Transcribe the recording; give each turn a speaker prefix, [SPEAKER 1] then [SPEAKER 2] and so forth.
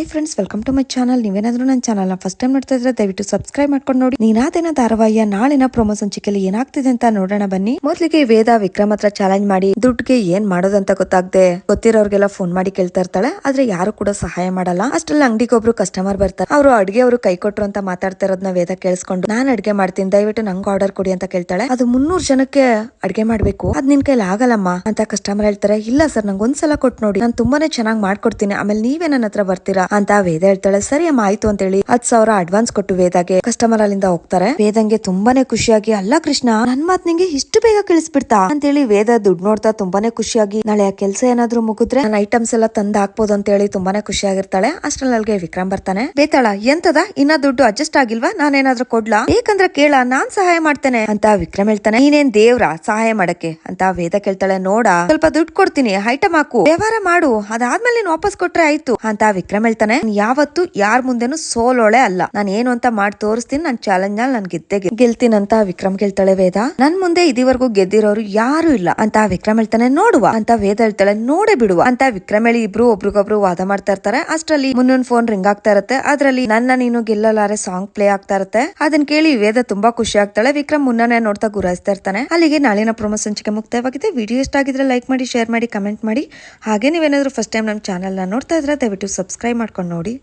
[SPEAKER 1] Hi friends welcome to my channel ನೀವೇನಾದ್ರೂ ನನ್ನ ಚಾನಲ್ನ ಫಸ್ಟ್ ಟೈಮ್ ನೋಡ್ತಾ ಇದ್ರೆ ದಯವಿಟ್ಟು ಸಬ್ಸ್ಕ್ರೈಬ್ ಮಾಡ್ಕೊಂಡು ನೋಡಿ. ನೀನಾದೇನ ಧಾರಾವಾಹಿಯ, ನಾಳಿನ ಪ್ರೊಮೋ ಸಂಚಿಕೆಯಲ್ಲಿ ಏನಾಗ್ತಿದೆ ಅಂತ ನೋಡೋಣ ಬನ್ನಿ. ಮೊದಲಿಗೆ ವೇದ ವಿಕ್ರಮ್ ಹತ್ರ ಚಾಲೆಂಜ್ ಮಾಡಿ, ದುಡ್ಡಿಗೆ ಏನ್ ಮಾಡೋದಂತ ಗೊತ್ತಾಗದೆ, ಗೊತ್ತಿರೋರ್ಗೆಲ್ಲ ಫೋನ್ ಮಾಡಿ ಕೇಳ್ತಾ ಇರ್ತಾಳೆ. ಆದ್ರೆ ಯಾರು ಕೂಡ ಸಹಾಯ ಮಾಡಲ್ಲ. ಅಷ್ಟ್ರಲ್ಲಿ ಅಂಗಡಿಗೆ ಒಬ್ರು ಕಸ್ಟಮರ್ ಬರ್ತಾರೆ. ಅವರು ಅಡಿಗೆ ಅವರು ಕೈ ಕೊಟ್ರು ಅಂತ ಮಾತಾಡ್ತಾ ಇರೋದ್ನ ವೇದ ಕೇಳಿಸ್ಕೊಂಡು, ನಾನ್ ಅಡ್ಗೆ ಮಾಡ್ತೀನಿ, ದಯವಿಟ್ಟು ನಂಗೆ ಆರ್ಡರ್ ಕೊಡಿ ಅಂತ ಕೇಳ್ತಾಳೆ. ಅದು ಮುನ್ನೂರು ಜನಕ್ಕೆ ಅಡಿಗೆ ಮಾಡ್ಬೇಕು. ಅದ್ ನಿನ್ ಕೈಲಿ ಆಗಲ್ಲಮ್ಮ ಅಂತ ಕಸ್ಟಮರ್ ಹೇಳ್ತಾರೆ. ಇಲ್ಲ ಸರ್ ನಂಗೆ ಒಂದ್ಸಲ ಕೊಟ್ಟು ನೋಡಿ. ನಾನು ತುಂಬಾನೇ ಚೆನ್ನಾಗಿ ಮಾಡ್ಕೊಡ್ತೀನಿ. ಆಮೇಲೆ ನೀವೇ ನನ್ನ ಹತ್ರ ಬರ್ತೀರಾ? ಅಂತ ವೇದ ಹೇಳ್ತಾಳೆ, ಸರಿ ಅಮ್ಮ, ಆಯ್ತು ಅಂತ ಹೇಳಿ ಹತ್ ಸಾವಿರ ಅಡ್ವಾನ್ಸ್ ಕೊಟ್ಟು ವೇದಾಗೆ ಕಸ್ಟಮರ್ ಅಲ್ಲಿಂದ ಹೋಗ್ತಾರೆ. ವೇದಂಗೆ ತುಂಬಾನೇ ಖುಷಿಯಾಗಿ, ಅಲ್ಲ ಕೃಷ್ಣ, ನನ್ ಮಾತ್ ನಿಂಗೆ ಇಷ್ಟು ಬೇಗ ಕಳಿಸ್ಬಿಡ್ತಾ? ಅಂತೇಳಿ ವೇದ ದುಡ್ಡು ನೋಡ್ತಾ ತುಂಬಾನೇ ಖುಷಿಯಾಗಿ, ನಾಳೆ ಆ ಕೆಲಸ ಏನಾದ್ರು ಮುಗಿದ್ರೆ? ನನ್ನ ಐಟಮ್ಸ್ ಎಲ್ಲ ತಂದ್ ಹಾಕ್ಬೋದು ಅಂತ ಹೇಳಿ ತುಂಬಾನೇ ಖುಷಿಯಾಗಿರ್ತಾಳೆ. ಅಷ್ಟ್ರಲ್ಲಿ ಅಲ್ಲಿಗೆ ವಿಕ್ರಮ್ ಬರ್ತಾನೆ. ಬೇತಾಳ, ಎಂತದ? ಇನ್ನ ದುಡ್ಡು ಅಡ್ಜಸ್ಟ್ ಆಗಿಲ್ವಾ? ನಾನೇನಾದ್ರೂ ಕೊಡ್ಲಾ? ಬೇಕಂದ್ರೆ ಕೇಳ, ನಾನ್ ಸಹಾಯ ಮಾಡ್ತೇನೆ. ಅಂತ ವಿಕ್ರಮ್ ಹೇಳ್ತಾನೆ. ನೀನೇನ್ ದೇವ್ರ, ಸಹಾಯ ಮಾಡಕ್ಕೆ? ಅಂತ ವೇದ ಕೇಳ್ತಾಳೆ. ನೋಡ, ಸ್ವಲ್ಪ ದುಡ್ಡು ಕೊಡ್ತೀನಿ ಐಟಮ್ ಹಾಕು. ವ್ಯವಹಾರ ಮಾಡು, ಅದಾದ್ಮೇಲೆ ನೀನ್ ವಾಪಸ್ ಕೊಟ್ರೆ ಆಯ್ತು. ಅಂತ ವಿಕ್ರಮ್ ಹೇಳ್ತಾನೆ. ನಾನ್ ಯಾವತ್ತು ಯಾರ ಮುಂದೆನು ಸೋಲೋಳೆ ಅಲ್ಲ. ನಾನು ಏನು ಅಂತ ಮಾಡಿ ತೋರಿಸ್ತೀನಿ ನನ್ನ ಚಾಲೆಂಜ್ನಲ್ಲಿ ನನ್ ಗೆದ್ದೆ ಗೆಲ್ತೀನಿ ಅಂತ ವಿಕ್ರಮ್ ಕೇಳ್ತಾಳೆ ವೇದ. ನನ್ ಮುಂದೆ ಇದಿವರೆಗೂ ಗೆದ್ದಿರೋರು ಯಾರು ಇಲ್ಲ. ಅಂತ ವಿಕ್ರಮ್ ಹೇಳ್ತಾನೆ, ನೋಡುವ. ಅಂತ ವೇದ ಹೇಳ್ತಾಳೆ, ನೋಡೇ ಬಿಡುವ. ಅಂತ ವಿಕ್ರಮ್ ಹೇಳಿ ಇಬ್ರು ಒಬ್ರಿಗೊಬ್ರು ವಾದ ಮಾಡ್ತಾ ಇರ್ತಾರೆ. ಅಷ್ಟ್ರಲ್ಲಿ ಮುನ್ನೊಂದ್ ಫೋನ್ ರಿಂಗ್ ಆಗ್ತಾ ಇರುತ್ತೆ. ಅದ್ರಲ್ಲಿ, ನನ್ನ ನೀನು ಗೆಲ್ಲಲಾರೆ ಸಾಂಗ್ ಪ್ಲೇ ಆಗ್ತಾ ಇರುತ್ತೆ. ಅದನ್ನ ಕೇಳಿ ವೇದ ತುಂಬಾ ಖುಷಿ ಆಗ್ತಾಳೆ. ವಿಕ್ರಮ್ ಮುನ್ನನೇ ನೋಡ್ತಾ ಗುರಾಯಿಸ್ತಾ ಇರ್ತಾನೆ. ಅಲ್ಲಿಗೆ ನಾಳಿನ ಪ್ರೊಮೋ ಸಂಚಿಕೆ ಮುಕ್ತಾಯವಾಗಿದೆ. ವಿಡಿಯೋ ಇಷ್ಟ ಆಗಿದ್ರೆ ಲೈಕ್ ಮಾಡಿ, ಶೇರ್ ಮಾಡಿ, ಕಮೆಂಟ್ ಮಾಡಿ. ಹಾಗೆ ನೀವೇನಾದ್ರೂ ಫಸ್ಟ್ ಟೈಮ್ ನಮ್ಮ ಚಾನಲ್ನ ನೋಡ್ತಾ ಇದ್ರೆ ದಯವಿಟ್ಟು ಸಬ್ಸ್ಕ್ರೈಬ್ ಮಾಡ್ಕೊಂಡು ನೋಡಿ.